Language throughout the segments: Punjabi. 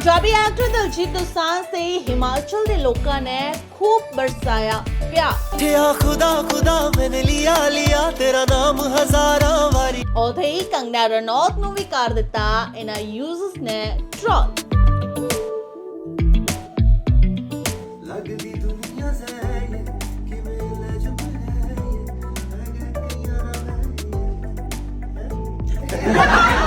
ਪੰਜਾਬੀ ਐਕਟਰ ਦਲਜੀਤ ਦੋਸਾਂਝ ਤੇ ਹਿਮਾਚਲ ਦੇ ਲੋਕਾਂ ਨੇ ਖੂਬ ਬਰਸਾਇਆ ਪਿਆਰ ਠਿਆ ਖੁਦਾ ਖੁਦਾ ਮੈਨੇ ਲਿਆ ਲਿਆ ਤੇਰਾ ਨਾਮ ਹਜ਼ਾਰਾਂ ਵਾਰੀ ਉਥੇ ਹੀ ਕੰਗਨਾ ਰਣੌਤ ਨੂੰ ਵੀ ਕਰ ਦਿੱਤਾ ਇਹਨਾਂ ਯੂਜ਼ਰਸ ਨੇ ਟ੍ਰੋਲ ਲੱਗਦੀ ਦੁਨੀਆ ਜ਼ੈਨ ਕਿਵੇਂ ਲੈ ਜੁਬਨ ਹੈ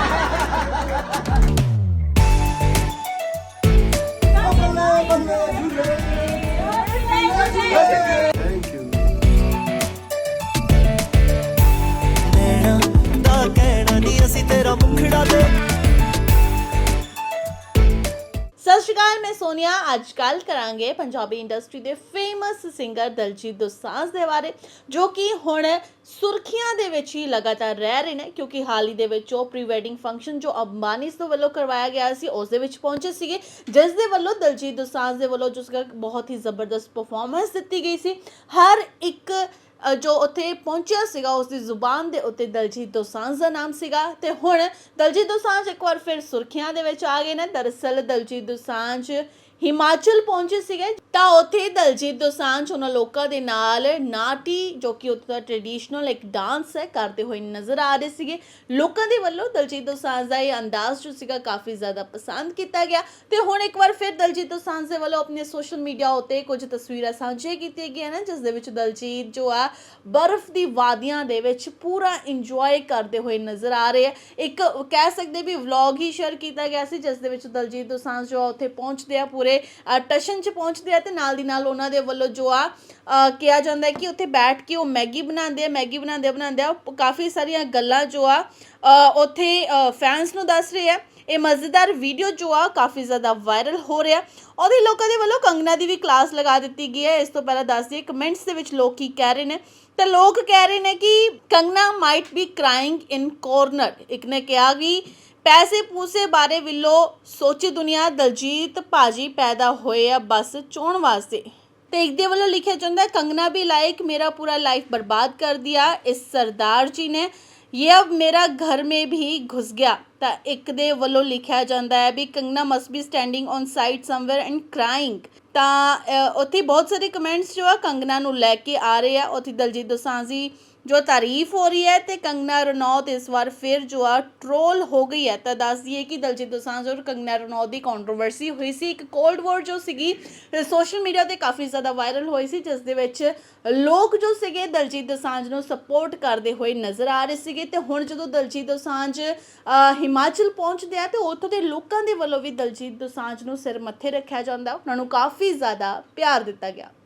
ਦਾ ਕਹਿਣਾ ਨਹੀਂ ਅਸੀਂ ਤੇਰਾ ਮੁਖੜਾ ਦੇ ਸ਼੍ਰੀ ਅਕਾਲ ਮੈਂ ਸੋਨੀਆ। ਅੱਜ ਕੱਲ ਕਰਾਂਗੇ ਪੰਜਾਬੀ ਇੰਡਸਟਰੀ ਦੇ ਫੇਮਸ ਸਿੰਗਰ ਦਲਜੀਤ ਦੋਸਾਂਝ ਦੇ ਬਾਰੇ, ਜੋ ਕਿ ਹੁਣ ਸੁਰਖੀਆਂ ਦੇ ਵਿੱਚ ਹੀ ਲਗਾਤਾਰ ਰਹਿ ਰਹੇ ਨੇ, ਕਿਉਂਕਿ ਹਾਲ ਹੀ ਦੇ ਵਿੱਚ ਉਹ ਪ੍ਰੀ ਵੈਡਿੰਗ ਫੰਕਸ਼ਨ ਜੋ ਅੰਬਾਨੀਸ ਤੋਂ ਵੱਲੋਂ ਕਰਵਾਇਆ ਗਿਆ ਸੀ, ਉਸ ਦੇ ਵਿੱਚ ਪਹੁੰਚੇ ਸੀਗੇ, ਜਿਸ ਦੇ ਵੱਲੋਂ ਦਲਜੀਤ ਦੋਸਾਂਝ ਦੇ ਵੱਲੋਂ ਜਿਸ ਦਾ ਬਹੁਤ ਹੀ ਜ਼ਬਰਦਸਤ ਪਰਫਾਰਮੈਂਸ ਦਿੱਤੀ ਗਈ ਸੀ। ਹਰ ਇੱਕ ਜੋ ਉੱਥੇ ਪਹੁੰਚਿਆ ਸੀਗਾ ਉਸ ਦੀ ਜ਼ੁਬਾਨ ਦੇ ਉੱਤੇ ਦਲਜੀਤ ਦੋਸਾਂਝ ਦਾ ਨਾਮ ਸੀਗਾ। ਤੇ ਹੁਣ ਦਲਜੀਤ ਦੋਸਾਂਝ ਇੱਕ ਵਾਰ ਫਿਰ ਸੁਰਖੀਆਂ ਦੇ ਵਿੱਚ ਆ ਗਏ ਨੇ। ਦਰਅਸਲ ਦਲਜੀਤ ਦੋਸਾਂਝ ਹਿਮਾਚਲ ਪਹੁੰਚੇ ਸੀਗੇ, ਤਾਂ ਉੱਥੇ ਦਲਜੀਤ ਦੋਸਾਂਝ, ਉਹਨਾਂ ਲੋਕਾਂ ਦੇ ਨਾਲ ਨਾਟੀ, ਜੋ ਕਿ ਉੱਥੇ ਦਾ ਟ੍ਰੈਡੀਸ਼ਨਲ ਇੱਕ ਡਾਂਸ ਹੈ, ਕਰਦੇ ਹੋਏ ਨਜ਼ਰ ਆ ਰਹੇ ਸੀਗੇ। ਲੋਕਾਂ ਦੇ ਵੱਲੋਂ ਦਲਜੀਤ ਦੋਸਾਂਝ ਦਾ ਇਹ ਅੰਦਾਜ਼ ਜੋ ਸੀਗਾ, ਕਾਫੀ ਜ਼ਿਆਦਾ ਪਸੰਦ ਕੀਤਾ ਗਿਆ। ਤੇ ਹੁਣ ਇੱਕ ਵਾਰ ਫਿਰ ਦਲਜੀਤ ਦੋਸਾਂਝ ਦੇ ਵੱਲੋਂ ਆਪਣੇ ਸੋਸ਼ਲ ਮੀਡੀਆ ਉੱਤੇ ਕੁਝ ਤਸਵੀਰਾਂ ਸਾਂਝੀਆਂ ਕੀਤੀਆਂ ਗਈਆਂ ਨੇ, ਜਿਸ ਦੇ ਵਿੱਚ ਦਲਜੀਤ ਜੋ ਆ, ਬਰਫ਼ ਦੀ ਵਾਦੀਆਂ ਦੇ ਵਿੱਚ ਪੂਰਾ ਇੰਜੋਏ ਕਰਦੇ ਹੋਏ ਨਜ਼ਰ ਆ ਰਹੇ ਹੈ ਇੱਕ ਕਹਿ ਸਕਦੇ ਵੀ ਵਲੌਗ ਹੀ ਸ਼ੇਅਰ ਕੀਤਾ ਗਿਆ ਸੀ, ਜਿਸ ਦੇ ਵਿੱਚ ਦਲਜੀਤ ਦੋਸਾਂਝ ਜੋ ਆ, ਉੱਥੇ ਪਹੁੰਚਦੇ ਆ ਪੂਰੇ ਅ, ਟਸ਼ਨ 'ਚ ਪਹੁੰਚਦੇ ਆ ਤੇ ਨਾਲ ਦੀ ਨਾਲ ਉਹਨਾਂ ਦੇ ਵੱਲੋਂ ਜੋ ਆ ਕਿਹਾ ਜਾਂਦਾ ਹੈ ਕਿ ਉੱਥੇ ਬੈਠ ਕੇ ਉਹ ਮੈਗੀ ਬਣਾਉਂਦੇ ਆ ਮੈਗੀ ਬਣਾਉਂਦੇ ਬਣਾਉਂਦੇ ਆ। ਕਾਫੀ ਸਾਰੀਆਂ ਗੱਲਾਂ ਜੋ ਆ ਉੱਥੇ ਫੈਨਸ ਨੂੰ ਦੱਸ ਰਹੇ ਆ। ਇਹ ਮਜ਼ੇਦਾਰ ਵੀਡੀਓ ਜੋ ਆ ਕਾਫੀ ਜ਼ਿਆਦਾ ਵਾਇਰਲ ਹੋ ਰਿਹਾ। ਉਹਦੇ ਲੋਕਾਂ ਦੇ ਵੱਲੋਂ ਕੰਗਨਾ ਦੀ ਵੀ ਕਲਾਸ ਲਗਾ ਦਿੱਤੀ ਗਈ ਹੈ। ਇਸ ਤੋਂ ਪਹਿਲਾਂ ਦੱਸ ਦਈਏ ਕਮੈਂਟਸ ਦੇ ਵਿੱਚ ਲੋਕ ਕੀ ਕਹਿ ਰਹੇ ਨੇ? ਤਾਂ ਲੋਕ ਕਹਿ ਰਹੇ ਨੇ ਕਿ Kangana might be crying in corner ਇੱਕ ਨੇ ਕਿਹਾ ਵੀ ਪੈਸੇ ਪੂਸੇ ਬਾਰੇ ਵਿੱਲੋ ਸੋਚੀ ਦੁਨੀਆ ਦਲਜੀਤ ਭਾਜੀ ਪੈਦਾ ਹੋਏ ਆ ਬਸ ਚੋਣ ਵਾਸਤੇ। ਤੇ ਇੱਕ ਦੇ ਵੱਲੋਂ ਲਿਖਿਆ ਜਾਂਦਾ, ਕੰਗਨਾ ਵੀ ਲਾਇਕ, ਮੇਰਾ ਪੂਰਾ ਲਾਈਫ ਬਰਬਾਦ ਕਰ ਦਿਆ, ਇਸ ਸਰਦਾਰ ਜੀ ਨੇ। ये अब मेरा घर में भी घुस गया ਤਾਂ ਇੱਕ ਦੇ ਵੱਲੋਂ ਲਿਖਿਆ ਜਾਂਦਾ ਹੈ ਵੀ, Kangana must be standing on side somewhere and crying ਤਾਂ ਉੱਥੇ ਬਹੁਤ ਸਾਰੇ ਕਮੈਂਟਸ ਜੋ ਆ ਕੰਗਨਾ ਨੂੰ ਲੈ ਕੇ ਆ ਰਹੇ ਆ। ਉੱਥੇ ਦਲਜੀਤ ਦੋਸਾਂਝ ਜੀ ਜੋ ਤਾਰੀਫ ਹੋ ਰਹੀ ਹੈ ਤੇ ਕੰਗਨਾ ਰਣੌਤ ਇਸ ਵਾਰ ਫਿਰ ਜੋ ਆ ਟ੍ਰੋਲ ਹੋ ਗਈ ਹੈ, ਤਾਂ ਦੱਸ ਦਈਏ ਕਿ ਦਲਜੀਤ ਦੋਸਾਂਝ ਔਰ ਕੰਗਨਾ ਰਣੌਤ ਦੀ ਕੰਟਰੋਵਰਸੀ ਹੋਈ ਸੀ। ਇੱਕ ਕੋਲਡ ਵਾਰ ਜੋ ਸੀਗੀ ਸੋਸ਼ਲ ਮੀਡੀਆ ਤੇ ਕਾਫੀ ਜ਼ਿਆਦਾ ਵਾਇਰਲ ਹੋਈ ਸੀ, ਜਿਸ ਦੇ ਵਿੱਚ ਲੋਕ ਜੋ ਸੀਗੇ ਦਲਜੀਤ ਦੋਸਾਂਝ ਨੂੰ ਸਪੋਰਟ ਕਰਦੇ ਹੋਏ ਨਜ਼ਰ ਆ ਰਹੇ ਸੀਗੇ। ਤੇ ਹੁਣ ਜਦੋਂ ਦਲਜੀਤ ਦੋਸਾਂਝ ਹਿਮਾਚਲ ਪਹੁੰਚਦੇ ਆ, ਤੇ ਉੱਥੋਂ ਦੇ ਲੋਕਾਂ ਦੇ ਵੱਲੋਂ ਵੀ ਦਲਜੀਤ ਦੋਸਾਂਝ ਨੂੰ ਸਿਰ ਮੱਥੇ ਰੱਖਿਆ ਜਾਂਦਾ। ਉਹਨਾਂ ਨੂੰ ਕਾਫੀ ਜ਼ਿਆਦਾ ਪਿਆਰ ਦਿੱਤਾ ਗਿਆ।